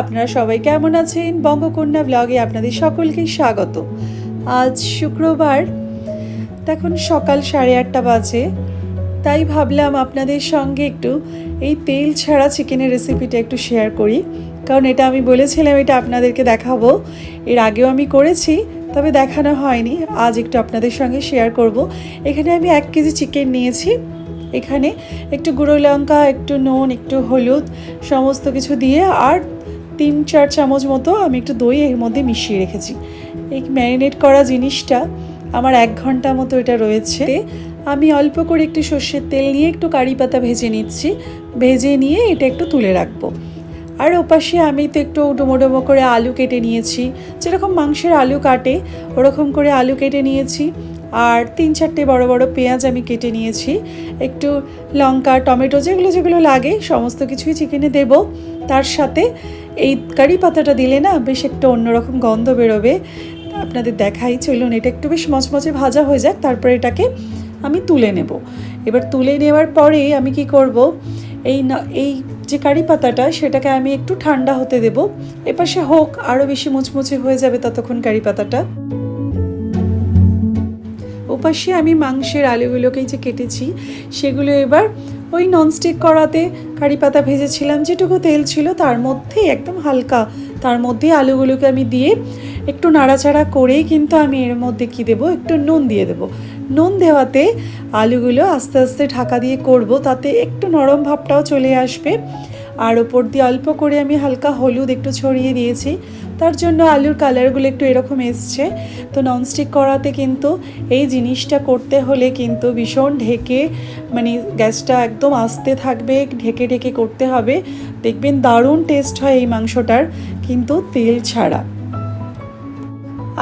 আপনারা সবাই কেমন আছেন? বঙ্গকন্যা ব্লগে আপনাদের সকলকে স্বাগত। আজ শুক্রবার, তখন সকাল সাড়ে আটটা বাজে, তাই ভাবলাম আপনাদের সঙ্গে একটু এই তেল ছাড়া চিকেনের রেসিপিটা একটু শেয়ার করি। কারণ এটা আমি বলেছিলাম, এটা আপনাদেরকে দেখাবো। এর আগেও আমি করেছি, তবে দেখানো হয়নি। আজ একটু আপনাদের সঙ্গে শেয়ার করব। এখানে আমি এক কেজি চিকেন নিয়েছি। এখানে একটু গুঁড়ো লঙ্কা, একটু নুন, একটু হলুদ, সমস্ত কিছু দিয়ে, আর তিন, চার চামচ মতো আমি একটু দই এর মধ্যে মিশিয়ে রেখেছি। এই ম্যারিনেট করা জিনিসটা আমার এক ঘণ্টা মতো এটা রয়েছে। আমি অল্প করে একটু সর্ষের তেল নিয়ে একটু কারি পাতা ভেজে নিচ্ছি। ভেজে নিয়ে এটা একটু তুলে রাখব। আর ওপাশে আমি তো একটু ডুমো ডুমো করে আলু কেটে নিয়েছি। যেরকম মাংসের আলু কাটে, ওরকম করে আলু কেটে নিয়েছি। আর তিন, চারটে বড় বড় পেঁয়াজ আমি কেটে নিয়েছি। একটু লঙ্কা, টমেটো যেগুলো যেগুলো লাগে, সমস্ত কিছুই চিকেনে দেব। তার সাথে এই কারি পাতাটা দিলে না বেশ একটা অন্যরকম গন্ধ বেরোবে। আপনাদের দেখাই, চলুন এটা একটু বেশ মচমচে ভাজা হয়ে যাক, তারপরে এটাকে আমি তুলে নেব। এবার তুলে নেওয়ার পরে আমি কি করব, এই এই যে কারি পাতাটা সেটাকে আমি একটু ঠান্ডা হতে দেব। এপাশে হোক আরও বেশি মুচমুচে হয়ে যাবে ততক্ষণ কারি পাতাটা। ওপাশে আমি মাংসের আলুগুলোকেই যে কেটেছি, সেগুলো এবার ওই ননস্টিক করাতে কারি পাতা ভেজেছিলাম, যেটুকু তেল ছিল তার মধ্যেই একদম হালকা, তার মধ্যে আলুগুলোকে আমি দিয়ে একটু নাড়াচাড়া করেই কিন্তু আমি এর মধ্যে কি দেবো, একটু নুন দিয়ে দেবো। নুন দেওয়াতে আলুগুলো আস্তে আস্তে ঢাকা দিয়ে করব, তাতে একটু নরম ভাবটাও চলে আসবে। আর ওপর দিয়ে অল্প করে আমি হালকা হলুদ একটু ছড়িয়ে দিয়েছি। তার জন্য আলুর কালারগুলো একটু এরকম এসছে। তো ননস্টিক করাতে কিন্তু এই জিনিসটা করতে হলে কিন্তু ভীষণ ঢেকে মানে গ্যাসটা একদম আস্তে থাকবে, ঢেকে ঢেকে করতে হবে। দেখবেন দারুণ টেস্ট হয় এই মাংসটার, কিন্তু তেল ছাড়া।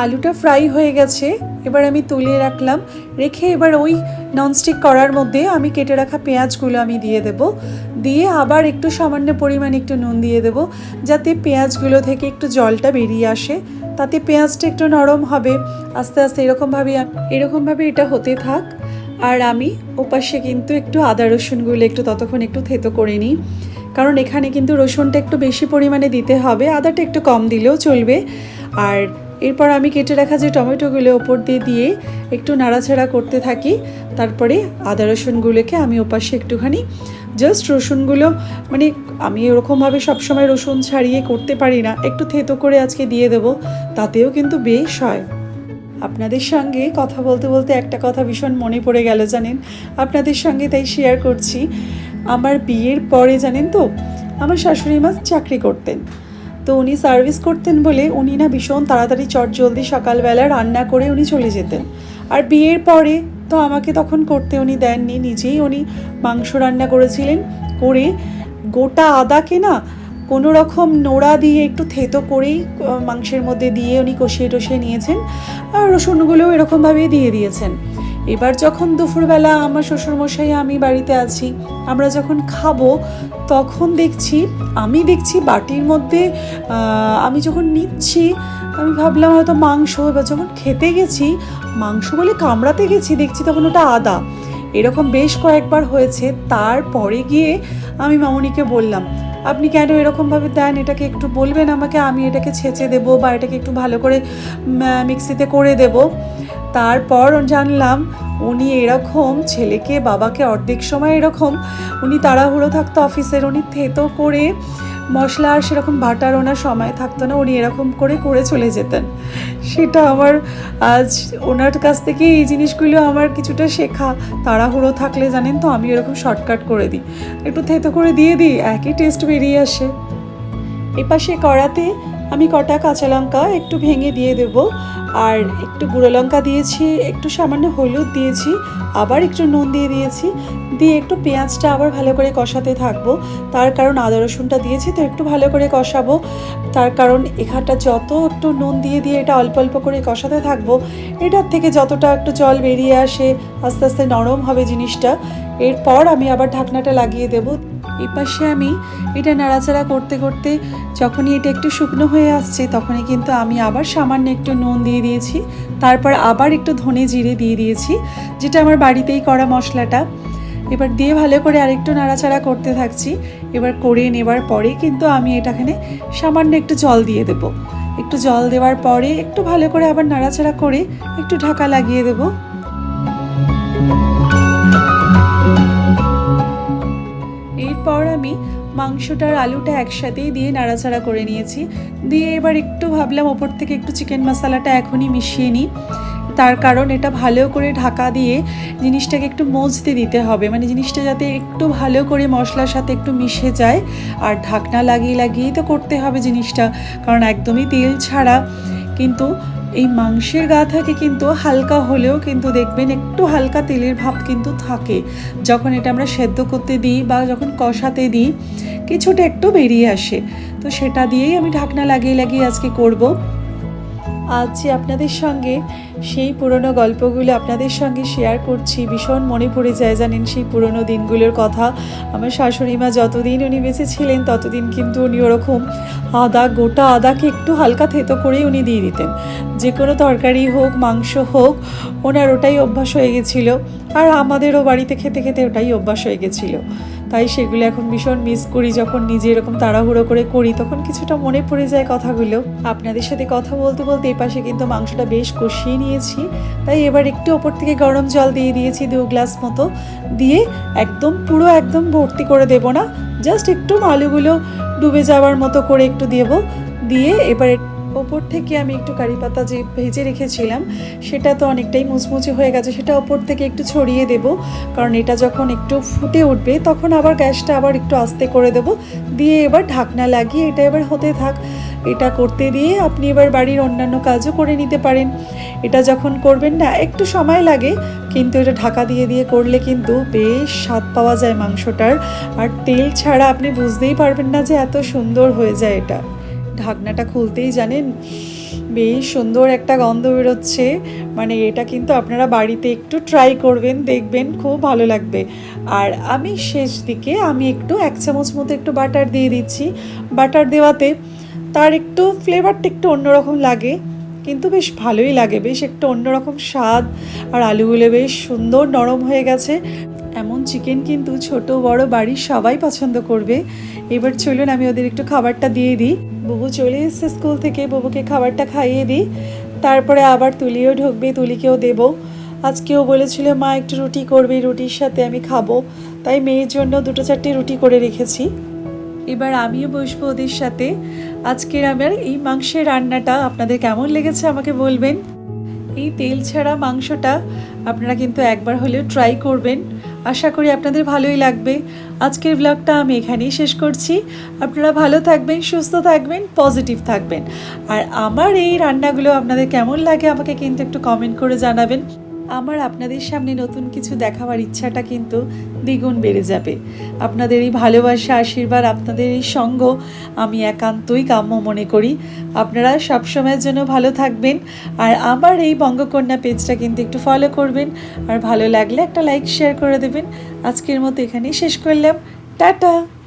আলুটা ফ্রাই হয়ে গেছে। এবার আমি তুলে রাখলাম। রেখে এবার ওই ননস্টিক করার মধ্যে আমি কেটে রাখা পেঁয়াজগুলো আমি দিয়ে দেব। দিয়ে আবার একটু সামান্য পরিমাণ একটু নুন দিয়ে দেব, যাতে পেঁয়াজগুলো থেকে একটু জলটা বেরিয়ে আসে। তাতে পেঁয়াজটা একটু নরম হবে। আস্তে আস্তে এরকমভাবে এরকমভাবে এটা হতে থাক। আর আমি ওপাশে কিন্তু একটু আদা রসুনগুলো একটু ততক্ষণ একটু থেতো করে নিই। কারণ এখানে কিন্তু রসুনটা একটু বেশি পরিমাণে দিতে হবে। আদাটা একটু কম দিলেও চলবে। আর এরপর আমি কেটে রাখা যে টমেটোগুলো ওপর দিয়ে দিয়ে একটু নাড়াচাড়া করতে থাকি, তারপরে আদা রসুনগুলোকে আমি ওপাশে একটুখানি জাস্ট রসুনগুলো মানে আমি ওরকমভাবে সবসময় রসুন ছাড়িয়ে করতে পারি না, একটু থেতো করে আজকে দিয়ে দেবো, তাতেও কিন্তু বেশ হয়। আপনাদের সঙ্গে কথা বলতে বলতে একটা কথা ভীষণ মনে পড়ে গেল জানেন, আপনাদের সঙ্গে তাই শেয়ার করছি। আমার বিয়ের পরে জানেন তো, আমার শাশুড়ি মা চাকরি করতেন। তো উনি সার্ভিস করতেন বলে উনি না ভীষণ তাড়াতাড়ি চট জলদি সকালবেলা রান্না করে উনি চলে যেতেন। আর বিয়ের পরে তো আমাকে তখন করতে উনি দেননি, নিজেই উনি মাংস রান্না করেছিলেন, করে গোটা আদাকে না কোনো রকম নোড়া দিয়ে একটু থেতো করেই মাংসের মধ্যে দিয়ে উনি কষিয়ে টষিয়ে নিয়েছেন। আর রসুনগুলোও এরকমভাবেই দিয়ে দিয়েছেন। এবার যখন দুপুরবেলা আমার শ্বশুরমশাই আমি বাড়িতে আছি, আমরা যখন খাব, তখন দেখছি, আমি দেখছি বাটির মধ্যে আমি যখন নিচ্ছি, আমি ভাবলাম হয়তো মাংস, এবার যখন খেতে গেছি, মাংস বলে কামড়াতে গেছি, দেখছি তখন ওটা আদা। এরকম বেশ কয়েকবার হয়েছে, তারপরে গিয়ে আমি মামুনিকে বললাম, আপনি কেন এরকমভাবে দেন? এটাকে একটু বলবেন আমাকে, আমি এটাকে ছেঁচে দেবো বা এটাকে একটু ভালো করে মিক্সিতে করে দেব। তারপর জানলাম, উনি এরকম ছেলেকে, বাবাকে অর্ধেক সময় এরকম, উনি তাড়াহুড়ো থাকতো অফিসের, উনি থেতো করে মশলা আর সেরকম বাটার ওনার সময় থাকতো না, উনি এরকম করে করে চলে যেতেন। সেটা আমার আজ ওনার কাছ থেকে এই জিনিসগুলো আমার কিছুটা শেখা। তাড়াহুড়ো থাকলে জানেন তো, আমি এরকম শর্টকাট করে দিই। একটু থেতো করে দিয়ে দিই, একই টেস্ট বেরিয়ে আসে। এপাশে কড়াতে আমি কটা কাঁচা লঙ্কা একটু ভেঙে দিয়ে দেব, আর একটু গুঁড়ো লঙ্কা দিয়েছি, একটু সামান্য হলুদ দিয়েছি, আবার একটু নুন দিয়ে দিয়েছি, দিয়ে একটু পেঁয়াজটা আবার ভালো করে কষাতে থাকব। তার কারণ আদা রসুনটা দিয়েছি, তো একটু ভালো করে কষাবো। তার কারণ এখানটা যত একটু নুন দিয়ে দিয়ে এটা অল্প অল্প করে কষাতে থাকব, এটার থেকে যতটা একটু জল বেরিয়ে আসে, আস্তে আস্তে নরম হবে জিনিসটা। এরপর আমি আবার ঢাকনাটা লাগিয়ে দেবো। এই পাশে আমি এটা নাড়াচাড়া করতে করতে যখনই এটা একটু শুকনো হয়ে আসছে, তখনই কিন্তু আমি আবার সামান্য একটু নুন দিয়ে দিয়েছি। তারপর আবার একটু ধনে জিরে দিয়ে দিয়েছি, যেটা আমার বাড়িতেই করা মশলাটা। এবার দিয়ে ভালো করে আরেকটু নাড়াচাড়া করতে থাকছি। এবার করে নেবার পরে কিন্তু আমি এটাখানে সামান্য একটু জল দিয়ে দেব। একটু জল দেওয়ার পরে একটু ভালো করে আবার নাড়াচাড়া করে একটু ঢাকা লাগিয়ে দেবো। এরপর আমি মাংসটার আলুটা একসাথেই দিয়ে নাড়াচাড়া করে নিয়েছি। দিয়ে এবার একটু ভাবলাম ওপর থেকে একটু চিকেন মশলাটা এখনই মিশিয়ে নিই। তার কারণ এটা ভালো করে ঢাকা দিয়ে জিনিসটাকে একটু মজতে দিতে হবে। মানে জিনিসটা যাতে একটু ভালো করে মশলার সাথে একটু মিশে যায়। আর ঢাকনা লাগিয়ে লাগিয়েই তো করতে হবে জিনিসটা। কারণ একদমই তেল ছাড়া। কিন্তু এই মাংসের গা থেকে কিন্তু হালকা হলেও কিন্তু দেখবেন একটু হালকা তেলের ভাব কিন্তু থাকে। যখন এটা আমরা সেদ্ধ করতে দিই বা যখন কষাতে দিই, কিছুটা একটু বেরিয়ে আসে। তো সেটা দিয়েই আমি ঢাকনা লাগিয়ে লাগিয়ে আজকে করব। আজ যে আপনাদের সঙ্গে সেই পুরনো গল্পগুলো আপনাদের সঙ্গে শেয়ার করছি। ভীষণ মনে পড়ে যায় জানেন সেই পুরনো দিনগুলোর কথা। আমার শাশুড়ি মা যতদিন উনি বেঁচে ছিলেন, ততদিন কিন্তু উনি ওরকম আদা, গোটা আদাকে একটু হালকা থেতো করেই উনি দিয়ে দিতেন। যে কোনো তরকারি হোক, মাংস হোক, ওনার ওটাই অভ্যাস হয়ে গেছিল। আর আমাদেরও বাড়িতে খেতে খেতে ওটাই অভ্যাস হয়ে গেছিল। তাই সেগুলো এখন ভীষণ মিস করি, যখন নিজে এরকম তাড়াহুড়ো করে করি, তখন কিছুটা মনে পড়ে যায় কথাগুলো। আপনাদের সাথে কথা বলতে বলতে এপাশে কিন্তু মাংসটা বেশ কষিয়ে নিয়েছি। তাই এবার একটু ওপর থেকে গরম জল দিয়ে দিয়েছি দু গ্লাস মতো। দিয়ে একদম, পুরো একদম ভর্তি করে দেব না জাস্ট একটু আলুগুলো ডুবে যাওয়ার মতো করে একটু দেবো। দিয়ে এবার ওপর থেকে আমি একটু কারি পাতা যে ভেজে রেখেছিলাম, সেটা তো অনেকটাই মুচমুচে হয়ে গেছে, সেটা ওপর থেকে একটু ছড়িয়ে দেব। কারণ এটা যখন একটু ফুটে উঠবে, তখন আবার গ্যাসটা আবার একটু আস্তে করে দেব। দিয়ে এবার ঢাকনা লাগিয়ে এটা এবার হতে থাক। এটা করতে দিয়ে আপনি এবার বাড়ির অন্যান্য কাজও করে নিতে পারেন। এটা যখন করবেন না, একটু সময় লাগে, কিন্তু এটা ঢাকা দিয়ে দিয়ে করলে কিন্তু বেশ স্বাদ পাওয়া যায় মাংসটার। আর তেল ছাড়া আপনি বুঝতেই পারবেন না যে এত সুন্দর হয়ে যায় এটা। ঢাকনাটা খুলতেই জানেন, বেশ সুন্দর একটা গন্ধ বেরোচ্ছে। মানে এটা কিন্তু আপনারা বাড়িতে একটু ট্রাই করবেন, দেখবেন, খুব ভালো লাগবে। আর আমি শেষ দিকে আমি একটু এক চামচ মতো একটু বাটার দিয়ে দিচ্ছি। বাটার দেওয়াতে তার একটু ফ্লেভারটা একটু অন্যরকম লাগে, কিন্তু বেশ ভালোই লাগে। বেশ একটু অন্যরকম স্বাদ। আর আলুগুলো বেশ সুন্দর নরম হয়ে গেছে। এমন চিকেন কিন্তু ছোট, বড় বাড়ির সবাই পছন্দ করবে। এবার চলুন, আমি ওদের একটু খাবারটা দিয়ে দিই। বুবু চলে এসছে স্কুল থেকে, বুবুকে খাবারটা খাইয়ে দিই। তারপরে আবার তুলিও ঢুকবে, তুলিকেও দেবো। আজকেও বলেছিল, মা, একটু রুটি করবে, রুটির সাথে আমি খাব। তাই মেয়ের জন্য দুটো চারটে রুটি করে রেখেছি। এবার আমিও বসবো ওদের সাথে। আজকের আমার এই মাংসের রান্নাটা, আপনাদের কেমন লেগেছে আমাকে বলবেন? এই তেল ছাড়া মাংসটা আপনারা কিন্তু একবার হলেও ট্রাই করবেন। আশা করি আপনাদের ভালোই লাগবে। আজকের ব্লগটা আমি এখানেই শেষ করছি। আপনারা ভালো থাকবেন, সুস্থ থাকবেন পজিটিভ থাকবেন। আর আমার এই রান্নাগুলো আপনাদের কেমন লাগে আমাকে কিন্তু একটু কমেন্ট করে জানাবেন। আমার আপনাদের সামনে নতুন কিছু দেখাবার ইচ্ছাটা কিন্তু দ্বিগুণ বেড়ে যাবে। আপনাদের এই ভালোবাসা, আশীর্বাদ, আপনাদের এই সঙ্গ আমি একান্তই কাম্য মনে করি। আপনারা সবসময়ের জন্য ভালো থাকবেন আর আমার এই বঙ্গকন্যা পেজটা কিন্তু একটু ফলো করবেন আর ভালো লাগলে একটা লাইক শেয়ার করে দেবেন। আজকের মতো এখানেই শেষ করলাম। টাটা!